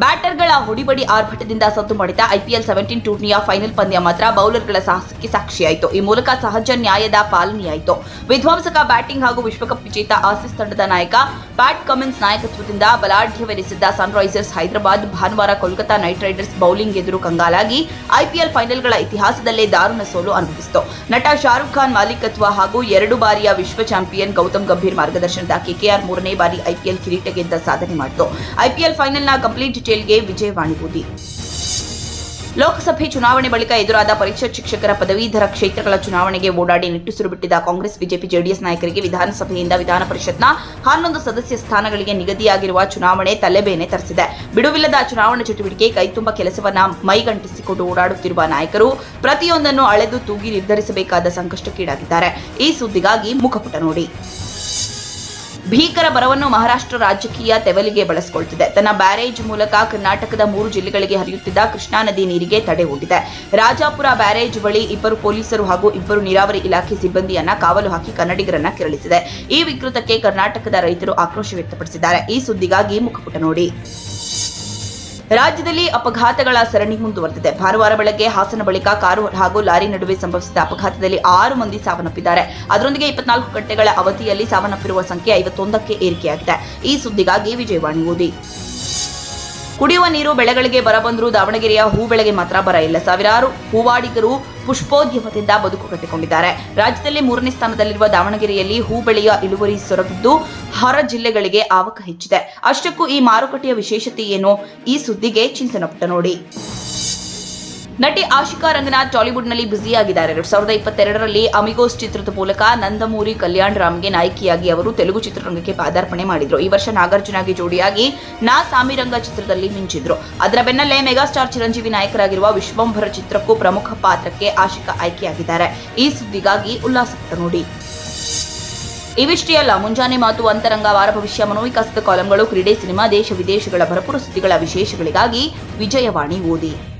ಬ್ಯಾಟರ್ಗಳ ಹೊಡಿಬಡಿ ಆರ್ಭಟದಿಂದ ಸದ್ದು ಮಾಡಿದ IPL seventeen ಟೂರ್ನಿಯ ಫೈನಲ್ ಪಂದ್ಯ ಮಾತ್ರ ಬೌಲರ್ಗಳ ಸಾಹಸಕ್ಕೆ ಸಾಕ್ಷಿಯಾಯಿತು. ಈ ಮೂಲಕ ಸಹಜ ನ್ಯಾಯದ ಪಾಲನೆಯಾಯಿತು. ವಿಧ್ವಂಸಕ ಬ್ಯಾಟಿಂಗ್ ಹಾಗೂ ವಿಶ್ವಕಪ್ ವಿಜೇತ ಆಸೀಸ್ ತಂಡದ ನಾಯಕ ಪ್ಯಾಟ್ ಕಮಿನ್ಸ್ ನಾಯಕತ್ವದಿಂದ ಬಲಾಢ್ಯವೆನಿಸಿದ್ದ ಸನ್ರೈಸರ್ಸ್ ಹೈದರಾಬಾದ್ ಭಾನುವಾರ ಕೋಲ್ಕತಾ ನೈಟ್ ರೈಡರ್ಸ್ ಬೌಲಿಂಗ್ ಎದುರು ಕಂಗಾಲಾಗಿ ಐಪಿಎಲ್ ಫೈನಲ್ಗಳ ಇತಿಹಾಸದಲ್ಲೇ ದಾರುಣ ಸೋಲು ಅನುಭವಿಸಿತು. ನಟ ಶಾರುಖ್ ಖಾನ್ ಮಾಲೀಕತ್ವ ಹಾಗೂ ಎರಡು ಬಾರಿಯ ವಿಶ್ವ ಚಾಂಪಿಯನ್ ಗೌತಮ್ ಗಂಭೀರ್ ಮಾರ್ಗದರ್ಶನದ ಕೆಕೆಆರ್ ಮೂರನೇ ಬಾರಿ ಐಪಿಎಲ್ ಕಿರೀಟ ಗೆದ್ದ ಸಾಧನೆ ಮಾಡಿತು. ಐಪಿಎಲ್ ಫೈನಲ್ನ ಕಂಪ್ಲೀಟ್ ಡೀಟೇಲ್ಗೆ ವಿಜಯವಾಣಿ ಓದಿ ಲೋಕಸಭೆ ಚುನಾವಣೆ ಬಳಿಕ ಎದುರಾದ ಪರೀಕ್ಷಾ ಶಿಕ್ಷಕರ ಪದವೀಧರ ಕ್ಷೇತ್ರಗಳ ಚುನಾವಣೆಗೆ ಓಡಾಡಿ ನಿಟ್ಟುಸಿರು ಬಿಟ್ಟಿದ್ದ ಕಾಂಗ್ರೆಸ್, ಬಿಜೆಪಿ, ಜೆಡಿಎಸ್ ನಾಯಕರಿಗೆ ವಿಧಾನಸಭೆಯಿಂದ ವಿಧಾನ ಪರಿಷತ್ನ ಹನ್ನೊಂದು ಸದಸ್ಯ ಸ್ಥಾನಗಳಿಗೆ ನಿಗದಿಯಾಗಿರುವ ಚುನಾವಣೆ ತಲೆಬೇನೆ ತರಿಸಿದೆ. ಬಿಡುವಿಲ್ಲದ ಚುನಾವಣಾ ಚಟುವಟಿಕೆ ಕೈತುಂಬ ಕೆಲಸವನ್ನ ಮೈಗಂಟಿಸಿಕೊಂಡು ಓಡಾಡುತ್ತಿರುವ ನಾಯಕರು ಪ್ರತಿಯೊಂದನ್ನು ಅಳೆದು ತೂಗಿ ನಿರ್ಧರಿಸಬೇಕಾದ ಸಂಕಷ್ಟಕ್ಕೀಡಾಗಿದ್ದಾರೆ. ಈ ಸುದ್ದಿಗಾಗಿ ಮುಖಪುಟ ನೋಡಿ. ಭೀಕರ ಬರವನ್ನು ಮಹಾರಾಷ್ಟ್ರ ರಾಜಕೀಯ ತೆವಲಿಗೆ ಬಳಸಿಕೊಳ್ತಿದೆ. ತನ್ನ ಬ್ಯಾರೇಜ್ ಮೂಲಕ ಕರ್ನಾಟಕದ ಮೂರು ಜಿಲ್ಲೆಗಳಿಗೆ ಹರಿಯುತ್ತಿದ್ದ ಕೃಷ್ಣಾ ನದಿ ನೀರಿಗೆ ತಡೆ ಒಡ್ಡಿದೆ ರಾಜಾಪುರ ಬ್ಯಾರೇಜ್ ಬಳಿ ಇಬ್ಬರು ಪೊಲೀಸರು ಹಾಗೂ ಇಬ್ಬರು ನೀರಾವರಿ ಇಲಾಖೆ ಸಿಬ್ಬಂದಿಯನ್ನ ಕಾವಲು ಹಾಕಿ ಕನ್ನಡಿಗರನ್ನ ಕೆರಳಿಸಿದೆ. ಈ ವಿಕೃತಕ್ಕೆ ಕರ್ನಾಟಕದ ರೈತರು ಆಕ್ರೋಶ ವ್ಯಕ್ತಪಡಿಸಿದ್ದಾರೆ. ಈ ಸುದ್ದಿಗಾಗಿ ಮುಖಪುಟ ನೋಡಿ. ರಾಜ್ಯದಲ್ಲಿ ಅಪಘಾತಗಳ ಸರಣಿ ಮುಂದುವರೆದಿದೆ. ಭಾನುವಾರ ಬೆಳಗ್ಗೆ ಹಾಸನ ಬಳಿಕ ಕಾರು ಹಾಗೂ ಲಾರಿ ನಡುವೆ ಸಂಭವಿಸಿದ ಅಪಘಾತದಲ್ಲಿ ಆರು ಮಂದಿ ಸಾವನ್ನಪ್ಪಿದ್ದಾರೆ. ಅದರೊಂದಿಗೆ ಇಪ್ಪತ್ನಾಲ್ಕು ಗಂಟೆಗಳ ಅವಧಿಯಲ್ಲಿ ಸಾವನ್ನಪ್ಪಿರುವ ಸಂಖ್ಯೆ ಐವತ್ತೊಂದಕ್ಕೆ ಏರಿಕೆಯಾಗಿದೆ. ಈ ಸುದ್ದಿಗಾಗಿ ವಿಜಯವಾಣಿ ಓದಿ. ಕುಡಿಯುವ ನೀರು ಬೆಳೆಗಳಿಗೆ ಬರ ಬಂದರೂ ದಾವಣಗೆರೆಯ ಹೂ ಬೆಳೆಗೆ ಮಾತ್ರ ಬರ ಇಲ್ಲ. ಸಾವಿರಾರು ಹೂವಾಡಿಗರು ಪುಷ್ಪೋದ್ಯಮದಿಂದ ಬದುಕು ಕಟ್ಟಿಕೊಂಡಿದ್ದಾರೆ. ರಾಜ್ಯದಲ್ಲಿ ಮೂರನೇ ಸ್ಥಾನದಲ್ಲಿರುವ ದಾವಣಗೆರೆಯಲ್ಲಿ ಹೂ ಬೆಳೆಯ ಇಳುವರಿ ಸೊರಗಿದ್ದು ಹೊರ ಜಿಲ್ಲೆಗಳಿಗೆ ಆವಕ ಹೆಚ್ಚಿದೆ. ಅಷ್ಟಕ್ಕೂ ಈ ಮಾರುಕಟ್ಟೆಯ ವಿಶೇಷತೆ ಏನು? ಈ ಸುದ್ದಿಗೆ ಚಿಂತನ ಪುಟ ನೋಡಿ. ನಟಿ ಆಶಿಕಾ ರಂಗನಾಥ್ ಟಾಲಿವುಡ್ನಲ್ಲಿ ಬ್ಯುಸಿಯಾಗಿದ್ದಾರೆ. ಎರಡ್ ಸಾವಿರದ ಇಪ್ಪತ್ತೆರಡರಲ್ಲಿ ಅಮಿಗೋಸ್ ಚಿತ್ರದ ಮೂಲಕ ನಂದಮೂರಿ ಕಲ್ಯಾಣ್ ರಾಮ್ಗೆ ನಾಯಕಿಯಾಗಿ ಅವರು ತೆಲುಗು ಚಿತ್ರರಂಗಕ್ಕೆ ಪಾದಾರ್ಪಣೆ ಮಾಡಿದ್ರು. ಈ ವರ್ಷ ನಾಗಾರ್ಜುನಗೆ ಜೋಡಿಯಾಗಿ ನಾ ಸಾಮಿರಂಗ ಚಿತ್ರದಲ್ಲಿ ಮಿಂಚಿದ್ರು. ಅದರ ಬೆನ್ನಲ್ಲೇ ಮೆಗಾಸ್ಟಾರ್ ಚಿರಂಜೀವಿ ನಾಯಕರಾಗಿರುವ ವಿಶ್ವಂಭರ ಚಿತ್ರಕ್ಕೂ ಪ್ರಮುಖ ಪಾತ್ರಕ್ಕೆ ಆಶಿಕಾ ಆಯ್ಕೆಯಾಗಿದ್ದಾರೆ. ಈ ಸುದ್ದಿಗಾಗಿ ಉಲ್ಲಾಸ ನೋಡಿ. ಇವಿಷ್ಟೇ ಅಲ್ಲ ಮುಂಜಾನೆ ಮಾತು, ಅಂತರಂಗ, ವಾರ ಭವಿಷ್ಯ, ಮನೋವಿಕಾಸದ ಕಾಲಂಗಳು, ಕ್ರೀಡೆ, ಸಿನಿಮಾ, ದೇಶ ವಿದೇಶಗಳ ಭರಪೂರ ಸುದ್ದಿಗಳ ವಿಶೇಷಗಳಿಗಾಗಿ ವಿಜಯವಾಣಿ ಓದಿ.